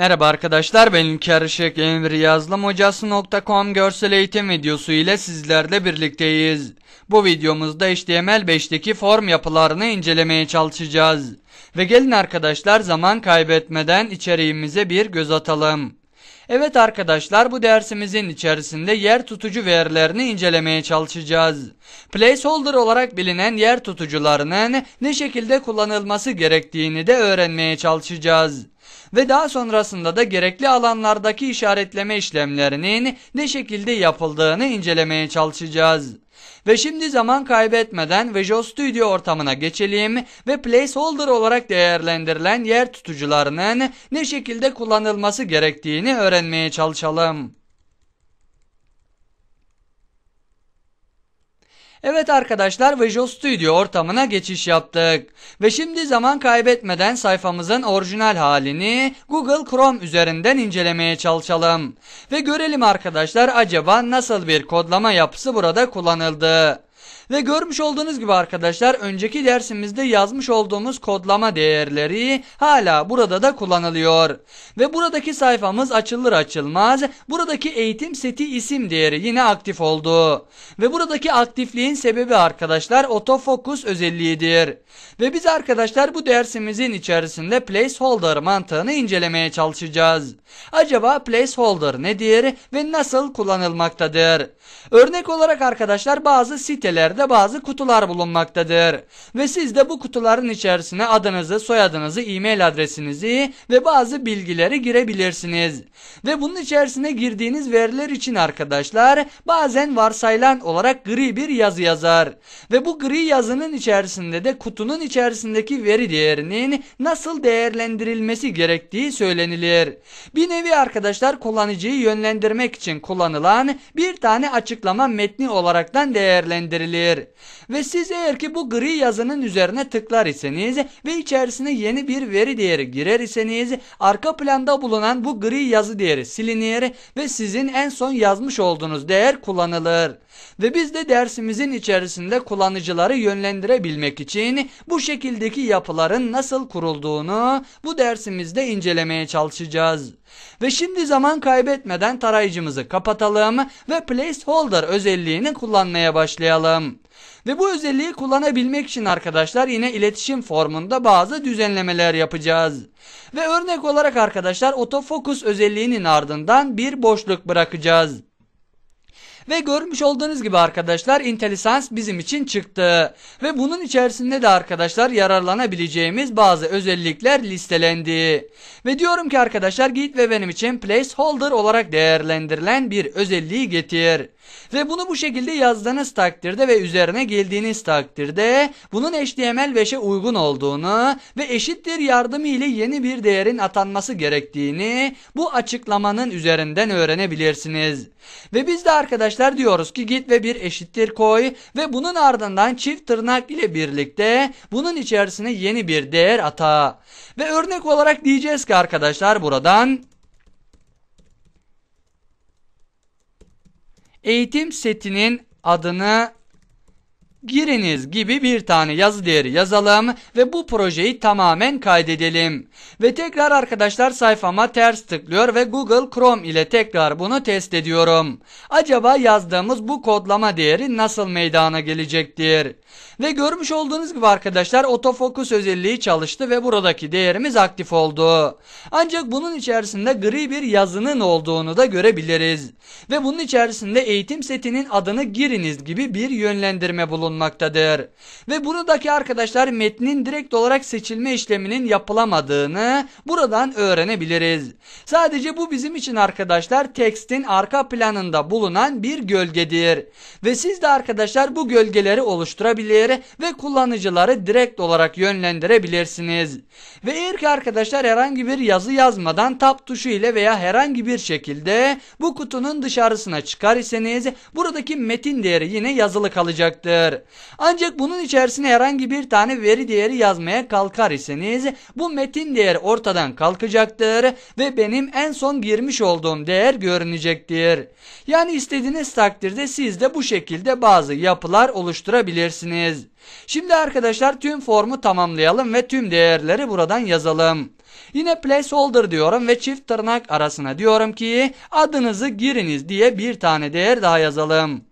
Merhaba arkadaşlar ben İlker Işık Emri görsel eğitim videosu ile sizlerle birlikteyiz. Bu videomuzda HTML5'teki form yapılarını incelemeye çalışacağız. Ve gelin arkadaşlar zaman kaybetmeden içeriğimize bir göz atalım. Evet arkadaşlar bu dersimizin içerisinde yer tutucu verilerini incelemeye çalışacağız. Placeholder olarak bilinen yer tutucularının ne şekilde kullanılması gerektiğini de öğrenmeye çalışacağız. Ve daha sonrasında da gerekli alanlardaki işaretleme işlemlerinin ne şekilde yapıldığını incelemeye çalışacağız. Ve şimdi zaman kaybetmeden Visual Studio ortamına geçelim ve placeholder olarak değerlendirilen yer tutucularının ne şekilde kullanılması gerektiğini öğrenmeye çalışalım. Evet arkadaşlar Visual Studio ortamına geçiş yaptık. Ve şimdi zaman kaybetmeden sayfamızın orijinal halini Google Chrome üzerinden incelemeye çalışalım. Ve görelim arkadaşlar acaba nasıl bir kodlama yapısı burada kullanıldı. Ve görmüş olduğunuz gibi arkadaşlar önceki dersimizde yazmış olduğumuz kodlama değerleri hala burada da kullanılıyor. Ve buradaki sayfamız açılır açılmaz buradaki eğitim seti isim değeri yine aktif oldu. Ve buradaki aktifliğin sebebi arkadaşlar otofokus özelliğidir. Ve biz arkadaşlar bu dersimizin içerisinde placeholder mantığını incelemeye çalışacağız. Acaba placeholder nedir ve nasıl kullanılmaktadır? Örnek olarak arkadaşlar bazı sitelerde bazı kutular bulunmaktadır. Ve siz de bu kutuların içerisine adınızı, soyadınızı, e-mail adresinizi ve bazı bilgileri girebilirsiniz. Ve bunun içerisine girdiğiniz veriler için arkadaşlar bazen varsayılan olarak gri bir yazı yazar. Ve bu gri yazının içerisinde de kutunun içerisindeki veri değerinin nasıl değerlendirilmesi gerektiği söylenilir. Bir nevi arkadaşlar kullanıcıyı yönlendirmek için kullanılan bir tane açıklama metni olaraktan değerlendirilir. Ve siz eğer ki bu gri yazının üzerine tıklar iseniz ve içerisine yeni bir veri değeri girer iseniz arka planda bulunan bu gri yazı değeri silinir ve sizin en son yazmış olduğunuz değer kullanılır. Ve biz de dersimizin içerisinde kullanıcıları yönlendirebilmek için bu şekildeki yapıların nasıl kurulduğunu bu dersimizde incelemeye çalışacağız. Ve şimdi zaman kaybetmeden tarayıcımızı kapatalım ve placeholder özelliğini kullanmaya başlayalım. Ve bu özelliği kullanabilmek için arkadaşlar yine iletişim formunda bazı düzenlemeler yapacağız. Ve örnek olarak arkadaşlar otofokus özelliğinin ardından bir boşluk bırakacağız. Ve görmüş olduğunuz gibi arkadaşlar IntelliSense bizim için çıktı. Ve bunun içerisinde de arkadaşlar yararlanabileceğimiz bazı özellikler listelendi. Ve diyorum ki arkadaşlar git ve benim için placeholder olarak değerlendirilen bir özelliği getir. Ve bunu bu şekilde yazdığınız takdirde ve üzerine geldiğiniz takdirde bunun HTML5'e uygun olduğunu ve eşittir yardımı ile yeni bir değerin atanması gerektiğini bu açıklamanın üzerinden öğrenebilirsiniz. Ve biz de arkadaşlar diyoruz ki git ve bir eşittir koy ve bunun ardından çift tırnak ile birlikte bunun içerisine yeni bir değer ata. Ve örnek olarak diyeceğiz ki arkadaşlar buradan eğitim setinin adını giriniz gibi bir tane yazı değeri yazalım ve bu projeyi tamamen kaydedelim. Ve tekrar arkadaşlar sayfama ters tıklıyor ve Google Chrome ile tekrar bunu test ediyorum. Acaba yazdığımız bu kodlama değeri nasıl meydana gelecektir? Ve görmüş olduğunuz gibi arkadaşlar otofokus özelliği çalıştı ve buradaki değerimiz aktif oldu. Ancak bunun içerisinde gri bir yazının olduğunu da görebiliriz. Ve bunun içerisinde eğitim setinin adını giriniz gibi bir yönlendirme bulunmaktadır. Ve buradaki arkadaşlar metnin direkt olarak seçilme işleminin yapılamadığını buradan öğrenebiliriz. Sadece bu bizim için arkadaşlar tekstin arka planında bulunan bir gölgedir. Ve siz de arkadaşlar bu gölgeleri oluşturabilir ve kullanıcıları direkt olarak yönlendirebilirsiniz. Ve eğer ki arkadaşlar herhangi bir yazı yazmadan tab tuşu ile veya herhangi bir şekilde bu kutunun dışarısına çıkar iseniz buradaki metin değeri yine yazılı kalacaktır. Ancak bunun içerisine herhangi bir tane veri değeri yazmaya kalkar iseniz bu metin değer ortadan kalkacaktır ve benim en son girmiş olduğum değer görünecektir. Yani istediğiniz takdirde siz de bu şekilde bazı yapılar oluşturabilirsiniz. Şimdi arkadaşlar tüm formu tamamlayalım ve tüm değerleri buradan yazalım. Yine placeholder diyorum ve çift tırnak arasına diyorum ki adınızı giriniz diye bir tane değer daha yazalım.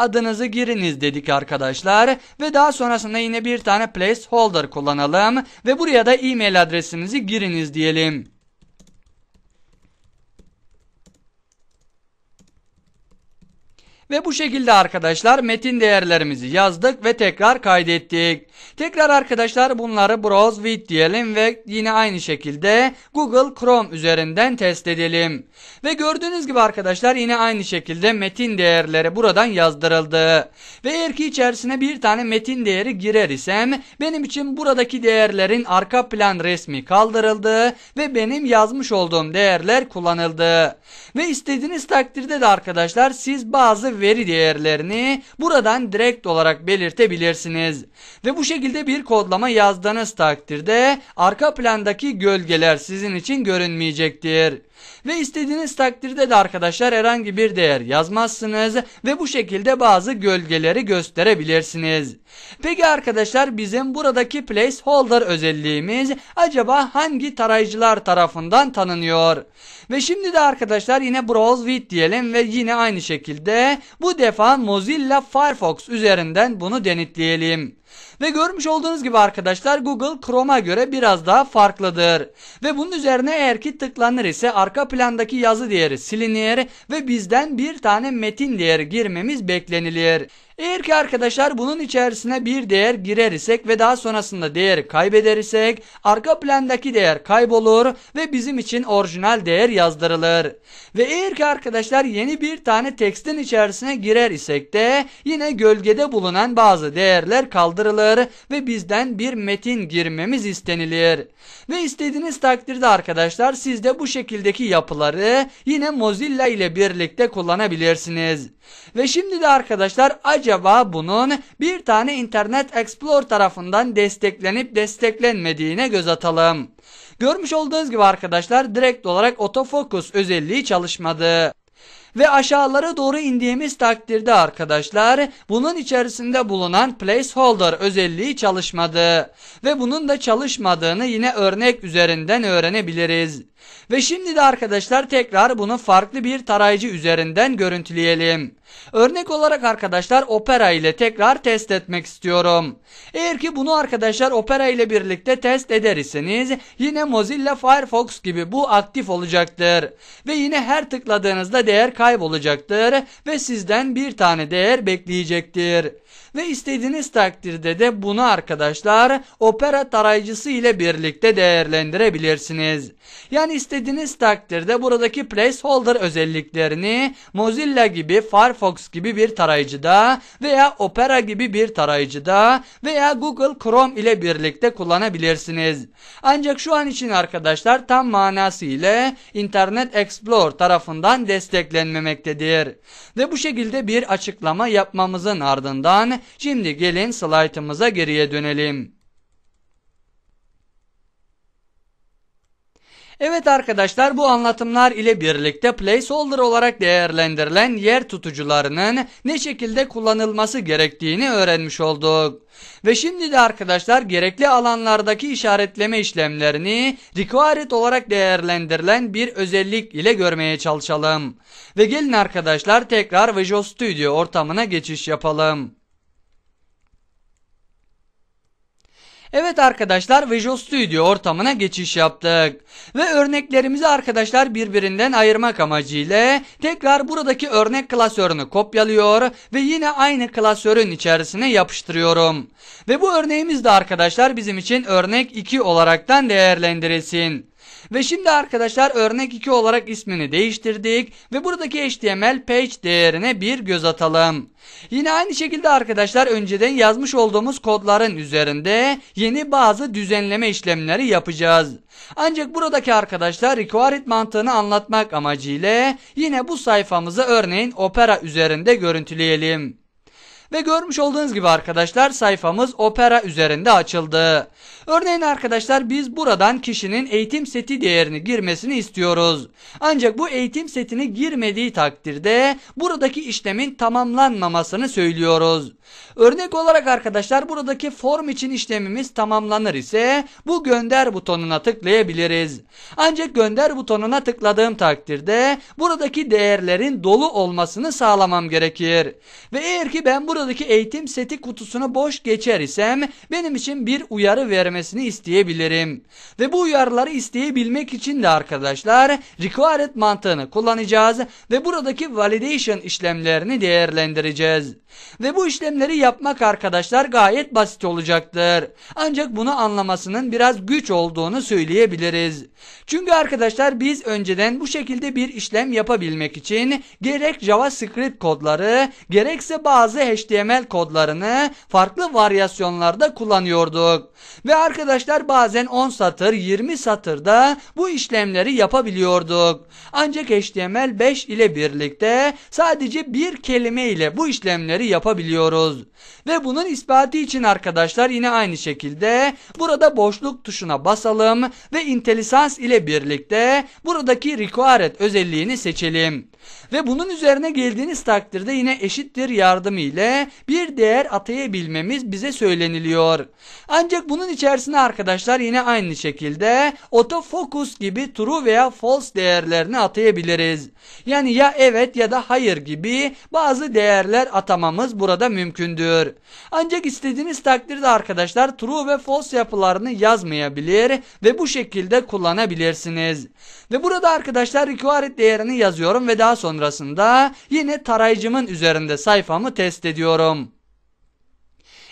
Adınızı giriniz dedik arkadaşlar ve daha sonrasında yine bir tane placeholder kullanalım ve buraya da e-mail adresinizi giriniz diyelim. Ve bu şekilde arkadaşlar metin değerlerimizi yazdık ve tekrar kaydettik. Tekrar arkadaşlar bunları browse with diyelim ve yine aynı şekilde Google Chrome üzerinden test edelim. Ve gördüğünüz gibi arkadaşlar yine aynı şekilde metin değerleri buradan yazdırıldı. Ve eğer ki içerisine bir tane metin değeri girer isem benim için buradaki değerlerin arka plan resmi kaldırıldı ve benim yazmış olduğum değerler kullanıldı. Ve istediğiniz takdirde de arkadaşlar siz bazı veri değerlerini buradan direkt olarak belirtebilirsiniz. Ve bu şekilde bir kodlama yazdığınız takdirde arka plandaki gölgeler sizin için görünmeyecektir. Ve istediğiniz takdirde de arkadaşlar herhangi bir değer yazmazsınız ve bu şekilde bazı gölgeleri gösterebilirsiniz. Peki arkadaşlar bizim buradaki placeholder özelliğimiz acaba hangi tarayıcılar tarafından tanınıyor? Ve şimdi de arkadaşlar yine browse with diyelim ve yine aynı şekilde bu defa Mozilla Firefox üzerinden bunu denetleyelim. Ve görmüş olduğunuz gibi arkadaşlar Google Chrome'a göre biraz daha farklıdır. Ve bunun üzerine eğer ki tıklanır ise arka plandaki yazı değeri silinir ve bizden bir tane metin değeri girmemiz beklenilir. Eğer ki arkadaşlar bunun içerisine bir değer girer isek ve daha sonrasında değeri kaybeder isek arka plandaki değer kaybolur ve bizim için orijinal değer yazdırılır. Ve eğer ki arkadaşlar yeni bir tane tekstin içerisine girer isek de yine gölgede bulunan bazı değerler kaldırılır ve bizden bir metin girmemiz istenilir. Ve istediğiniz takdirde arkadaşlar siz de bu şekildeki yapıları yine Mozilla ile birlikte kullanabilirsiniz. Ve şimdi de arkadaşlar acaba bunun bir tane Internet Explorer tarafından desteklenip desteklenmediğine göz atalım. Görmüş olduğunuz gibi arkadaşlar direkt olarak otofokus özelliği çalışmadı. Ve aşağılara doğru indiğimiz takdirde arkadaşlar bunun içerisinde bulunan placeholder özelliği çalışmadı. Ve bunun da çalışmadığını yine örnek üzerinden öğrenebiliriz. Ve şimdi de arkadaşlar tekrar bunu farklı bir tarayıcı üzerinden görüntüleyelim. Örnek olarak arkadaşlar Opera ile tekrar test etmek istiyorum. Eğer ki bunu arkadaşlar Opera ile birlikte test ederseniz yine Mozilla Firefox gibi bu aktif olacaktır. Ve yine her tıkladığınızda değer kaybolacaktır ve sizden bir tane değer bekleyecektir. Ve istediğiniz takdirde de bunu arkadaşlar Opera tarayıcısı ile birlikte değerlendirebilirsiniz. Yani istediğiniz takdirde buradaki placeholder özelliklerini Mozilla gibi Firefox gibi bir tarayıcıda veya Opera gibi bir tarayıcıda veya Google Chrome ile birlikte kullanabilirsiniz. Ancak şu an için arkadaşlar tam manası ile Internet Explorer tarafından desteklenmemektedir. Ve bu şekilde bir açıklama yapmamızın ardından şimdi gelin slaytımıza geriye dönelim. Evet arkadaşlar bu anlatımlar ile birlikte placeholder olarak değerlendirilen yer tutucularının ne şekilde kullanılması gerektiğini öğrenmiş olduk. Ve şimdi de arkadaşlar gerekli alanlardaki işaretleme işlemlerini required olarak değerlendirilen bir özellik ile görmeye çalışalım. Ve gelin arkadaşlar tekrar Visual Studio ortamına geçiş yapalım. Evet arkadaşlar Visual Studio ortamına geçiş yaptık. Ve örneklerimizi arkadaşlar birbirinden ayırmak amacıyla tekrar buradaki örnek klasörünü kopyalıyor ve yine aynı klasörün içerisine yapıştırıyorum. Ve bu örneğimiz de arkadaşlar bizim için örnek 2 olaraktan değerlendirilsin. Ve şimdi arkadaşlar örnek 2 olarak ismini değiştirdik ve buradaki HTML page değerine bir göz atalım. Yine aynı şekilde arkadaşlar önceden yazmış olduğumuz kodların üzerinde yeni bazı düzenleme işlemleri yapacağız. Ancak buradaki arkadaşlar required mantığını anlatmak amacıyla yine bu sayfamızı örneğin Opera üzerinde görüntüleyelim. Ve görmüş olduğunuz gibi arkadaşlar sayfamız Opera üzerinde açıldı. Örneğin arkadaşlar biz buradan kişinin eğitim seti değerini girmesini istiyoruz. Ancak bu eğitim setini girmediği takdirde buradaki işlemin tamamlanmamasını söylüyoruz. Örnek olarak arkadaşlar buradaki form için işlemimiz tamamlanır ise bu gönder butonuna tıklayabiliriz. Ancak gönder butonuna tıkladığım takdirde buradaki değerlerin dolu olmasını sağlamam gerekir. Ve eğer ki ben buradaki eğitim seti kutusunu boş geçer isem benim için bir uyarı vermesini isteyebilirim. Ve bu uyarıları isteyebilmek için de arkadaşlar required mantığını kullanacağız ve buradaki validation işlemlerini değerlendireceğiz. Ve bu işlemleri yapmak arkadaşlar gayet basit olacaktır. Ancak bunu anlamasının biraz güç olduğunu söyleyebiliriz. Çünkü arkadaşlar biz önceden bu şekilde bir işlem yapabilmek için gerek JavaScript kodları gerekse bazı HTML kodlarını farklı varyasyonlarda kullanıyorduk. Ve arkadaşlar bazen 10 satır 20 satırda bu işlemleri yapabiliyorduk. Ancak HTML5 ile birlikte sadece bir kelime ile bu işlemleri yapabiliyoruz. Ve bunun ispatı için arkadaşlar yine aynı şekilde burada boşluk tuşuna basalım ve IntelliSense ile birlikte buradaki required özelliğini seçelim. Ve bunun üzerine geldiğiniz takdirde yine eşittir yardımı ile bir değer atayabilmemiz bize söyleniliyor. Ancak bunun içerisine arkadaşlar yine aynı şekilde autofocus gibi true veya false değerlerini atayabiliriz. Yani ya evet ya da hayır gibi bazı değerler atamamız burada mümkündür. Ancak istediğiniz takdirde arkadaşlar true ve false yapılarını yazmayabilir ve bu şekilde kullanabilirsiniz. Ve burada arkadaşlar required değerini yazıyorum ve daha sonrasında yine tarayıcımın üzerinde sayfamı test ediyorum. வரும்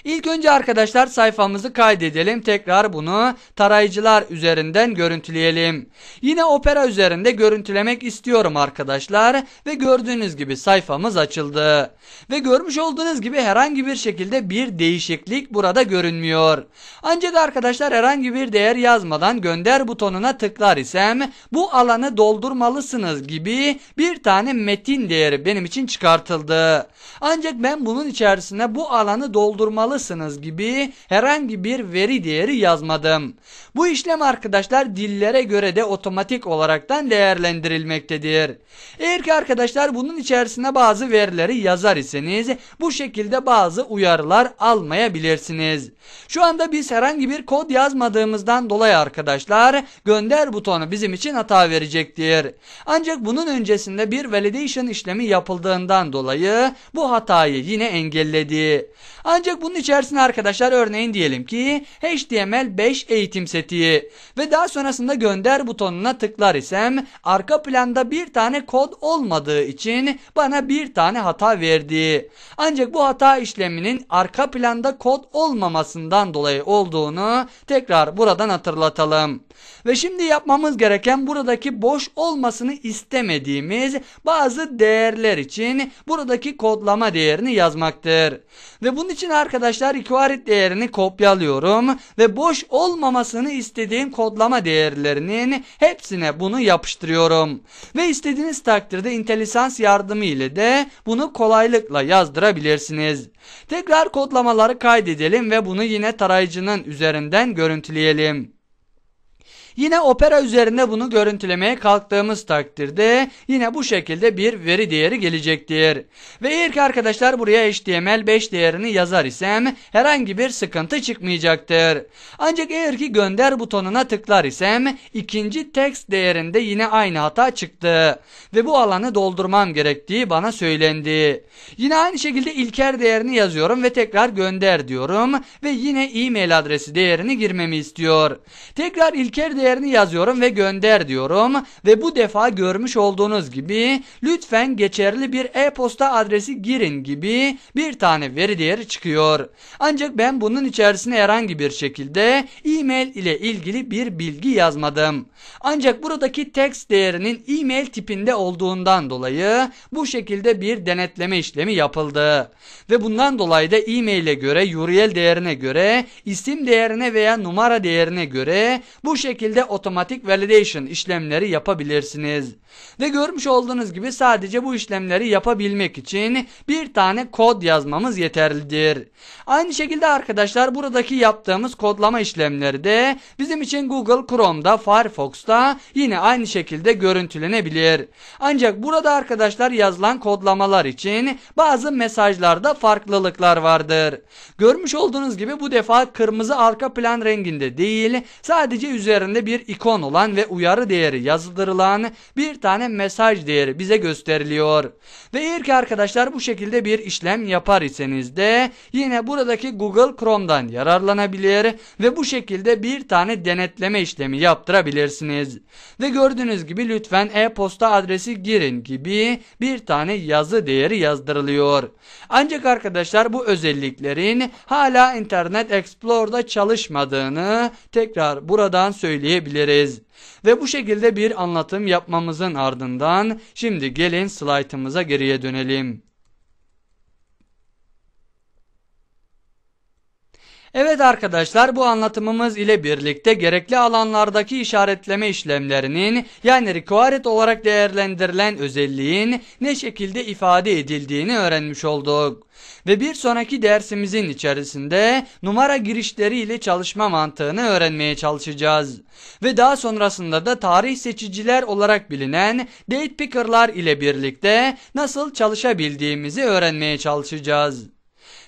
İlk önce arkadaşlar sayfamızı kaydedelim. Tekrar bunu tarayıcılar üzerinden görüntüleyelim. Yine Opera üzerinde görüntülemek istiyorum arkadaşlar. Ve gördüğünüz gibi sayfamız açıldı. Ve görmüş olduğunuz gibi herhangi bir şekilde bir değişiklik burada görünmüyor. Ancak arkadaşlar herhangi bir değer yazmadan gönder butonuna tıklar isem bu alanı doldurmalısınız gibi bir tane metin değeri benim için çıkartıldı. Ancak ben bunun içerisine bu alanı doldurmalısınız yapmalısınız gibi herhangi bir veri değeri yazmadım. Bu işlem arkadaşlar dillere göre de otomatik olaraktan değerlendirilmektedir. Eğer ki arkadaşlar bunun içerisine bazı verileri yazar iseniz bu şekilde bazı uyarılar almayabilirsiniz. Şu anda biz herhangi bir kod yazmadığımızdan dolayı arkadaşlar gönder butonu bizim için hata verecektir. Ancak bunun öncesinde bir validation işlemi yapıldığından dolayı bu hatayı yine engelledi. Ancak bunun içerisine arkadaşlar örneğin diyelim ki HTML5 eğitim seti ve daha sonrasında gönder butonuna tıklar isem arka planda bir tane kod olmadığı için bana bir tane hata verdi. Ancak bu hata işleminin arka planda kod olmamasından dolayı olduğunu tekrar buradan hatırlatalım. Ve şimdi yapmamız gereken buradaki boş olmasını istemediğimiz bazı değerler için buradaki kodlama değerini yazmaktır. Ve bunun için arkadaşlar required değerini kopyalıyorum ve boş olmamasını istediğim kodlama değerlerinin hepsine bunu yapıştırıyorum. Ve istediğiniz takdirde IntelliSense yardımı ile de bunu kolaylıkla yazdırabilirsiniz. Tekrar kodlamaları kaydedelim ve bunu yine tarayıcının üzerinden görüntüleyelim. Yine Opera üzerinde bunu görüntülemeye kalktığımız takdirde yine bu şekilde bir veri değeri gelecektir. Ve ki arkadaşlar buraya HTML5 değerini yazar isem herhangi bir sıkıntı çıkmayacaktır. Ancak eğer ki gönder butonuna tıklar isem ikinci text değerinde yine aynı hata çıktı. Ve bu alanı doldurmam gerektiği bana söylendi. Yine aynı şekilde ilker değerini yazıyorum ve tekrar gönder diyorum. Ve yine e-mail adresi değerini girmemi istiyor. Tekrar ilker değerini değerini yazıyorum ve gönder diyorum ve bu defa görmüş olduğunuz gibi lütfen geçerli bir e-posta adresi girin gibi bir tane veri değeri çıkıyor. Ancak ben bunun içerisine herhangi bir şekilde e-mail ile ilgili bir bilgi yazmadım. Ancak buradaki text değerinin e-mail tipinde olduğundan dolayı bu şekilde bir denetleme işlemi yapıldı. Ve bundan dolayı da e-mail'e göre, URL değerine göre, isim değerine veya numara değerine göre bu şekilde otomatik validation işlemleri yapabilirsiniz. Ve görmüş olduğunuz gibi sadece bu işlemleri yapabilmek için bir tane kod yazmamız yeterlidir. Aynı şekilde arkadaşlar buradaki yaptığımız kodlama işlemleri de bizim için Google Chrome'da, Firefox'ta yine aynı şekilde görüntülenebilir. Ancak burada arkadaşlar yazılan kodlamalar için bazı mesajlarda farklılıklar vardır. Görmüş olduğunuz gibi bu defa kırmızı arka plan renginde değil, sadece üzerinde bir ikon olan ve uyarı değeri yazdırılan bir tane mesaj değeri bize gösteriliyor. Ve eğer ki arkadaşlar bu şekilde bir işlem yapar iseniz de yine buradaki Google Chrome'dan yararlanabilir ve bu şekilde bir tane denetleme işlemi yaptırabilirsiniz. Ve gördüğünüz gibi lütfen e-posta adresi girin gibi bir tane yazı değeri yazdırılıyor. Ancak arkadaşlar bu özelliklerin hala Internet Explorer'da çalışmadığını tekrar buradan söyleyebiliriz. Ve bu şekilde bir anlatım yapmamızın ardından şimdi gelin slaytımıza geriye dönelim. Evet arkadaşlar bu anlatımımız ile birlikte gerekli alanlardaki işaretleme işlemlerinin yani required olarak değerlendirilen özelliğin ne şekilde ifade edildiğini öğrenmiş olduk. Ve bir sonraki dersimizin içerisinde numara girişleri ile çalışma mantığını öğrenmeye çalışacağız. Ve daha sonrasında da tarih seçiciler olarak bilinen date picker'lar ile birlikte nasıl çalışabildiğimizi öğrenmeye çalışacağız.